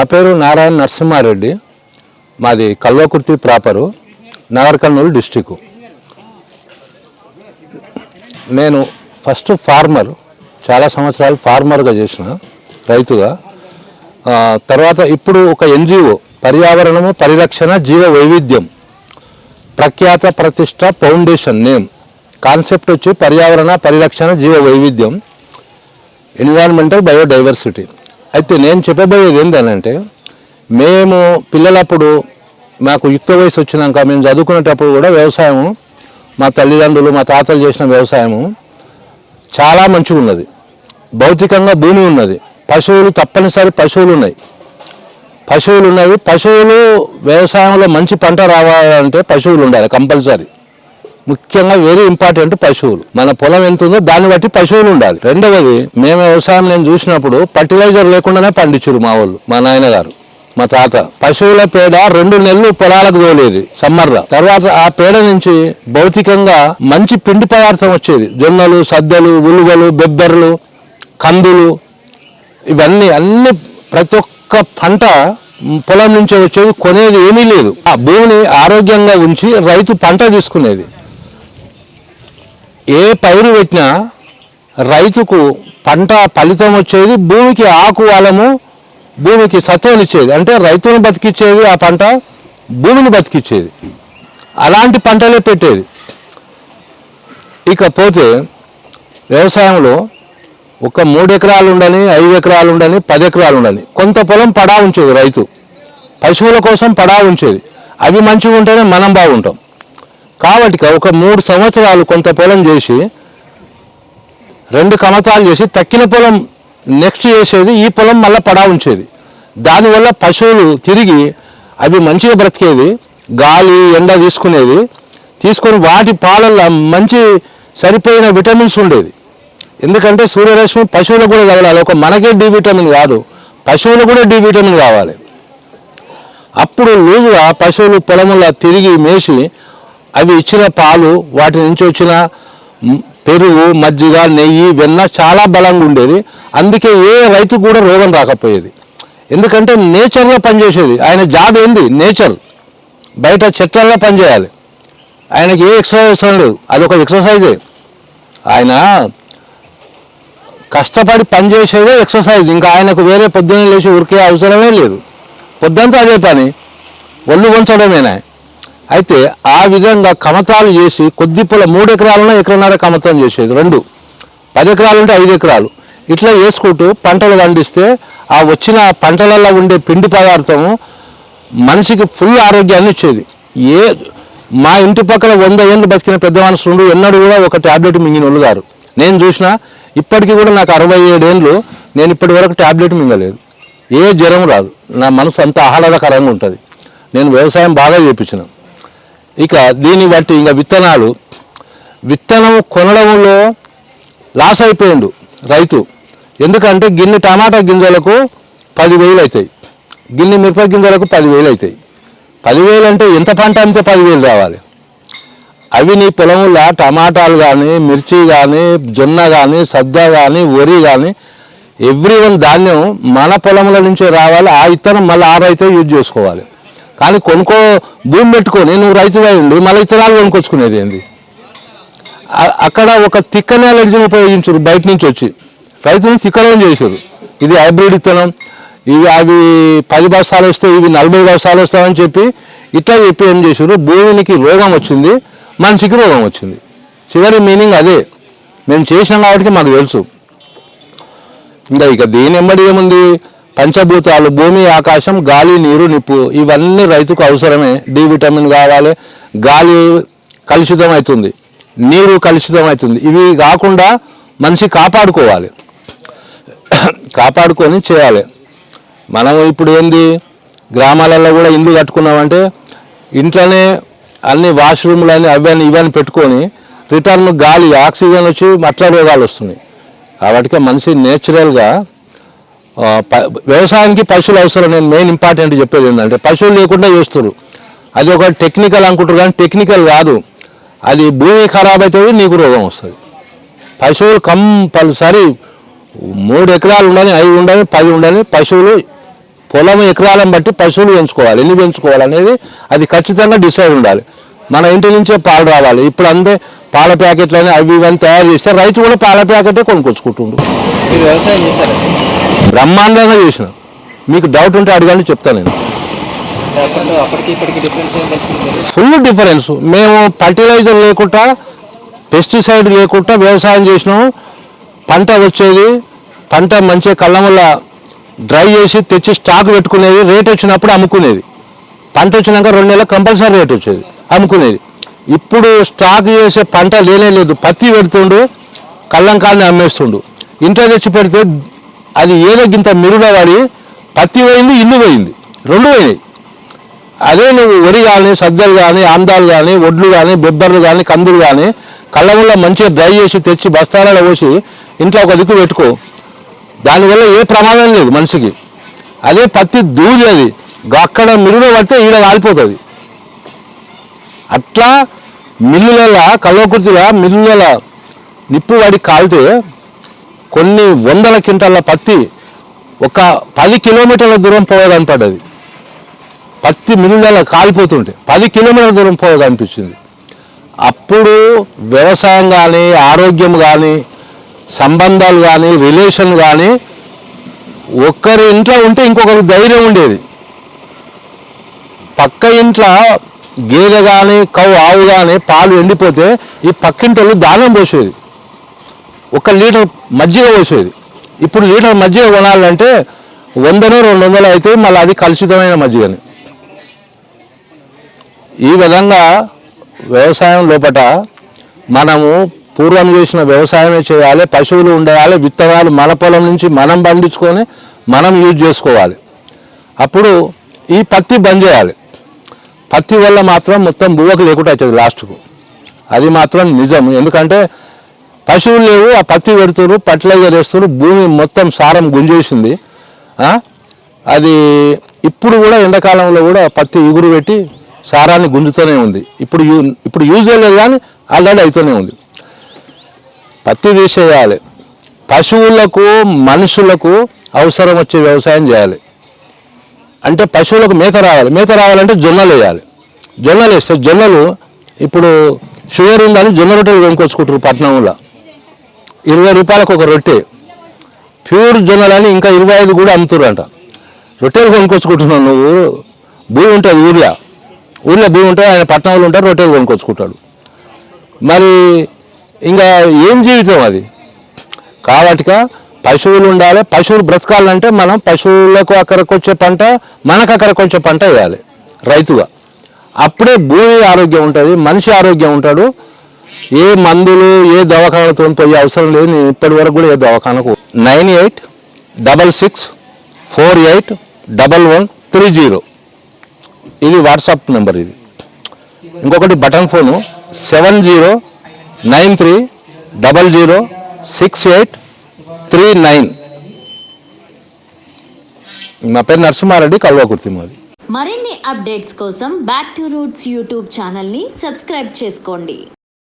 నా పేరు నారాయణ నరసింహారెడ్డి. మాది కల్వకుర్తి ప్రాపరు నగర్ డిస్టికు నేను ఫస్ట్ ఫార్మర్ చాలా సంవత్సరాలు ఫార్మర్గా చేసిన రైతుగా. తర్వాత ఇప్పుడు ఒక ఎన్జిఓ పర్యావరణము పరిరక్షణ జీవ వైవిధ్యం ప్రఖ్యాత ప్రతిష్ట ఫౌండేషన్ నేమ్ కాన్సెప్ట్ వచ్చి పర్యావరణ పరిరక్షణ జీవ వైవిధ్యం ఎన్విరాన్మెంటల్ బయోడైవర్సిటీ. అయితే నేను చెప్పబోయేది ఏంటంటే మేము పిల్లలప్పుడు మాకు యుక్త వయసు వచ్చినాక మేము చదువుకునేటప్పుడు కూడా వ్యవసాయము మా తల్లిదండ్రులు మా తాతలు చేసిన వ్యవసాయము చాలా మంచిగా ఉన్నది. భౌతికంగా భూమి ఉన్నది. పశువులు తప్పనిసరి పశువులు ఉన్నాయి. పశువులు ఉన్నవి. పశువులు వ్యవసాయంలో మంచి పంట రావాలంటే పశువులు ఉండాలి కంపల్సరీ. ముఖ్యంగా వెరీ ఇంపార్టెంట్ పశువులు. మన పొలం ఎంత ఉందో దాన్ని బట్టి పశువులు ఉండాలి. రెండవది మేము వ్యవసాయం నేను చూసినప్పుడు ఫర్టిలైజర్ లేకుండానే పండించురు మా వాళ్ళు మా నాయనగారు మా తాత. పశువుల పేడ రెండు నెలలు పొలాలకు తోలేది సమ్మర్లో. తర్వాత ఆ పేడ నుంచి భౌతికంగా మంచి పిండి పదార్థం వచ్చేది. జొన్నలు సద్దలు ఉలువలు బెబ్బెర్లు కందులు ఇవన్నీ అన్ని ప్రతి ఒక్క పంట పొలం నుంచి వచ్చేది కొనేది ఏమీ లేదు. ఆ భూమిని ఆరోగ్యంగా ఉంచి రైతు పంట తీసుకునేది. ఏ పైరు పెట్టినా రైతుకు పంట ఫలితం వచ్చేది భూమికి ఆకు వలము భూమికి సత్వం ఇచ్చేది. అంటే రైతుని బతికిచ్చేది ఆ పంట భూమిని బతికిచ్చేది. అలాంటి పంటలే పెట్టేది. ఇకపోతే వ్యవసాయంలో ఒక మూడు ఎకరాలు ఉండని ఐదు ఎకరాలు ఉండని పది ఎకరాలు ఉండని కొంత పొలం పడా ఉంచేది రైతు. పశువుల కోసం పడా ఉంచేది. అవి మంచిగా ఉంటేనే మనం బాగుంటాం. కాబట్టి ఒక మూడు సంవత్సరాలు కొంత పొలం చేసి రెండు కమతాలు చేసి తక్కిన పొలం నెక్స్ట్ చేసేది ఈ పొలం మళ్ళీ పడా ఉంచేది. దానివల్ల పశువులు తిరిగి అవి మంచిగా బ్రతికేది గాలి ఎండ తీసుకునేది తీసుకొని వాటి పాలల్లో మంచి సరిపోయిన విటమిన్స్ ఉండేది. ఎందుకంటే సూర్యరశ్మి పశువులకు కూడా తగలాలి. ఒక మనకే డి విటమిన్ కాదు పశువులు కూడా డి విటమిన్ కావాలి. అప్పుడు లూజుగా పశువులు పొలముల తిరిగి మేసి అవి ఇచ్చిన పాలు వాటి నుంచి వచ్చిన పెరుగు మజ్జిగ నెయ్యి వెన్న చాలా బలంగా ఉండేది. అందుకే ఏ రైతు కూడా రోగం రాకపోయేది. ఎందుకంటే నేచర్లో పనిచేసేది. ఆయన జాబ్ ఏంది? నేచర్. బయట చెట్లల్లో పనిచేయాలి. ఆయనకి ఏ ఎక్సర్సైజ్ అవసరం లేదు. అదొక ఎక్సర్సైజే. ఆయన కష్టపడి పనిచేసేదే ఎక్సర్సైజ్. ఇంకా ఆయనకు వేరే పొద్దున్న లేచి ఉరికే అవసరమే లేదు. పొద్దంతా అదే పని. ఒళ్ళు వంచడమేనా అయితే ఆ విధంగా కమతాలు చేసి కొద్ది పొల మూడు ఎకరాలను ఎకరన్నర కమతం చేసేది. రెండు. పది ఎకరాలు ఉంటే ఐదు ఎకరాలు ఇట్లా వేసుకుంటూ పంటలు పండిస్తే ఆ వచ్చిన పంటలలో ఉండే పిండి పదార్థము మనిషికి ఫుల్ ఆరోగ్యాన్ని ఇచ్చేది. ఏ మా ఇంటి పక్కన వంద ఏళ్ళు బతికిన పెద్ద మనుషులు ఎన్నడూ కూడా ఒక ట్యాబ్లెట్ మింగిన వాళ్ళు గారు నేను చూసిన ఇప్పటికీ కూడా నాకు అరవై ఏడేళ్ళు నేను ఇప్పటి వరకు ట్యాబ్లెట్ మింగలేదు. ఏ జ్వరం రాదు. నా మనసు అంత ఆహ్లాదకరంగా ఉంటుంది. నేను వ్యవసాయం బాగా చేపించిన. ఇక దీన్ని బట్టి ఇంకా విత్తనాలు. విత్తనం కొనడంలో లాస్ అయిపోయిండు రైతు. ఎందుకంటే గిన్నె టమాటా గింజలకు పదివేలు అవుతాయి గిన్నె మిరప గింజలకు పదివేలు అవుతాయి పదివేలు అంటే ఎంత పంట అమ్మితే పదివేలు రావాలి. అవి నీ పొలంలో టమాటాలు కానీ మిర్చి కానీ జొన్న కానీ సద్ద కానీ వరి కానీ ఎవ్రీ వన్ ధాన్యం మన పొలంలో నుంచే రావాలి. ఆ విత్తనం మళ్ళీ ఆ రైతే యూజ్ చేసుకోవాలి. కానీ కొనుక్కో భూమి పెట్టుకొని నువ్వు రైతుగా ఉండి మళ్ళీ ఇతరాలు కొనుక్కొచ్చుకునేది ఏంది? అక్కడ ఒక తిక్క ఎలర్జీని ఉపయోగించారు బయట నుంచి వచ్చి. రైతుని తిక్కనం చేశారు ఇది హైబ్రిడ్ విత్తనం ఇవి అవి పది బస్తాలు వస్తే ఇవి నలభై బస్తాలు వస్తాయని చెప్పి ఇట్లా చెప్పి ఏం చేశారు భూమికి రోగం వచ్చింది మనిషికి రోగం వచ్చింది. చివరి మీనింగ్ అదే. మేము చేసినాం కాబట్టి మాకు తెలుసు. ఇంకా ఇక దీని ఎమ్మడి ఏముంది? పంచభూతాలు భూమి ఆకాశం గాలి నీరు నిప్పు ఇవన్నీ రైతుకు అవసరమే. డి విటమిన్ కావాలి. గాలి కలుషితం అవుతుంది నీరు కలుషితం అవుతుంది ఇవి కాకుండా మనిషి కాపాడుకోవాలి. కాపాడుకొని చేయాలి. మనం ఇప్పుడు ఏంది? గ్రామాలలో కూడా ఇల్లు కట్టుకున్నామంటే ఇంట్లోనే అన్ని వాష్రూమ్లు అని అవన్నీ ఇవన్నీ పెట్టుకొని రిటర్న్ గాలి ఆక్సిజన్ వచ్చి మట్ల రోగాలు వస్తున్నాయి. కాబట్టి మనిషి నేచురల్గా వ్యవసాయానికి పశువులు అవసరం నేను మెయిన్ ఇంపార్టెంట్ చెప్పేది ఏంటంటే పశువులు లేకుండా చేస్తారు అది ఒక టెక్నికల్ అనుకుంటారు కానీ టెక్నికల్ కాదు. అది భూమి ఖరాబ్ అవుతుంది నీకు రోగం వస్తుంది. పశువులు కంపల్సరీ మూడు ఎకరాలు ఉండని ఐదు ఉండాలి పది ఉండాలి పశువులు పొలం ఎకరాలను బట్టి పశువులు పెంచుకోవాలి ఎన్ని పెంచుకోవాలి అనేది అది ఖచ్చితంగా డిసైడ్ ఉండాలి. మన ఇంటి నుంచే పాలు రావాలి. ఇప్పుడు అందే పాల ప్యాకెట్లని అవి ఇవన్నీ తయారు చేస్తే రైతు కూడా పాల ప్యాకెటే కొనుక్కొచ్చుకుంటుండ్రు వ్యవసాయం చేశారు? బ్రహ్మాండంగా చేసిన. మీకు డౌట్ ఉంటే అడగండి చెప్తాను నేను. ఫుల్ డిఫరెన్స్ మేము ఫర్టిలైజర్ లేకుండా పెస్టిసైడ్ లేకుండా వ్యవసాయం చేసినాం పంట వచ్చేది పంట మంచిగా కళ్ళమల్ల డ్రై చేసి తెచ్చి స్టాక్ పెట్టుకునేది రేట్ వచ్చినప్పుడు అమ్ముకునేది. పంట వచ్చినాక రెండు నెలలు కంపల్సరీ రేట్ వచ్చేది అమ్ముకునేది. ఇప్పుడు స్టాక్ చేసే పంట లేనే లేదు. పత్తి పెడుతుండు కళ్ళం కాళ్ళని అమ్మేస్తుండు. ఇంట్లో తెచ్చి పెడితే అది ఏదో గింత మెరుగులో పడి పత్తి పోయింది ఇల్లు పోయింది రెండు పోయినాయి. అదే నువ్వు వరి కానీ సజ్జలు కానీ ఆందాలు కానీ ఒడ్లు కానీ బొబ్బర్లు కానీ కందులు కానీ కళ్ళముల్లో మంచిగా డ్రై చేసి తెచ్చి బస్తాలలో పోసి ఇంట్లో ఒక దిక్కు పెట్టుకో. దానివల్ల ఏ ప్రమాదం లేదు మనిషికి. అదే పత్తి దూది అది. అక్కడ మిల్లులో పడితే ఈడ కాలిపోతుంది. అట్లా మిల్లులలో కల్వకుర్తిల మిల్లుల నిప్పు వాడి కాలితే కొన్ని వందల క్వింటాల పత్తి ఒక పది కిలోమీటర్ల దూరం పోవదనపడ్డది పత్తి మిల్లులలో కాలిపోతుంటే పది కిలోమీటర్ల దూరం పోగా అనిపించింది అప్పుడు వ్యవసాయం కానీ ఆరోగ్యం కానీ సంబంధాలు కానీ రిలేషన్ కానీ ఒక్కరి ఇంట్లో ఉంటే ఇంకొకరికి ధైర్యం ఉండేది. పక్క ఇంట్లో గేదె కానీ కవు ఆవు కానీ పాలు ఎండిపోతే ఈ పక్కింటి దానం పోసేది. ఒక లీటర్ మజ్జిగ పోసేది. ఇప్పుడు లీటర్ మజ్జిగ కొనాలంటే వందనో రెండు వందలు అయితే మళ్ళీ అది కలుషితమైన మజ్జిగని. ఈ విధంగా వ్యవసాయం లోపట మనము పూర్వం చేసిన వ్యవసాయమే చేయాలి పశువులు ఉండాలి విత్తనాలు మన పొలం నుంచి మనం పండించుకొని మనం యూజ్ చేసుకోవాలి. అప్పుడు ఈ పత్తి బంద్ చేయాలి. పత్తి వల్ల మాత్రం మొత్తం బువ్వకు లేకుండా అవుతుంది లాస్ట్కు. అది మాత్రం నిజం. ఎందుకంటే పశువులు లేవు ఆ పత్తి పెడుతున్నారు ఫర్టిలైజర్ వేస్తున్నారు భూమి మొత్తం సారం గుంజేసింది. అది ఇప్పుడు కూడా ఎండాకాలంలో కూడా పత్తి ఇగురు పెట్టి సారాన్ని గుంజుతూనే ఉంది. ఇప్పుడు యూ ఇప్పుడు యూజ్ చేయలేదు కానీ ఆల్రెడీ అవుతూనే ఉంది. పత్తి తీసేయాలి. పశువులకు మనుషులకు అవసరం వచ్చే వ్యవసాయం చేయాలి. అంటే పశువులకు మేత రావాలి. మేత రావాలంటే జొన్నలు వేయాలి. జొన్నలు వేస్తే జొన్నలు ఇప్పుడు షుగర్ ఉందని జొన్న రొట్టెలు కొనుక్కొచ్చుకుంటారు పట్నంలో. ఇరవై రూపాయలకు ఒక రొట్టె. ప్యూర్ జొన్నలని ఇంకా ఇరవై ఐదు కూడా అమ్ముతురంట రొట్టెలు కొనుక్కొచ్చుకుంటున్నావు నువ్వు భూమి ఉంటుంది ఊర్లో. ఊర్లో భూమి ఉంటుంది ఆయన పట్టణంలో ఉంటారు రొట్టెలు కొనుక్కొచ్చుకుంటాడు మరి ఇంకా ఏం జీవితం అది? కాబట్టిగా పశువులు ఉండాలి పశువులు బ్రతకాలంటే మనం పశువులకు అక్కడికి వచ్చే పంట మనకు అక్కడికి వచ్చే పంట వేయాలి రైతుగా. అప్పుడే భూమి ఆరోగ్యం ఉంటుంది మనిషి ఆరోగ్యం ఉంటాడు ఏ మందులు ఏ దవాఖానతో పోయే అవసరం లేదు. నేను ఇప్పటి వరకు కూడా ఏ దవాఖానకు nine eight double six four eight double one three zero. ఇది వాట్సాప్ నెంబర్ ఇది. ఇంకొకటి button phone seven zero nine three double zero six eight three nine. మా పేరు నరసింహారెడ్డి కల్వకుర్తి మాది. మరిన్ని అప్డేట్స్ కోసం బ్యాక్ టు రూట్స్ యూట్యూబ్ ఛానల్ని సబ్స్క్రైబ్ చేసుకోండి.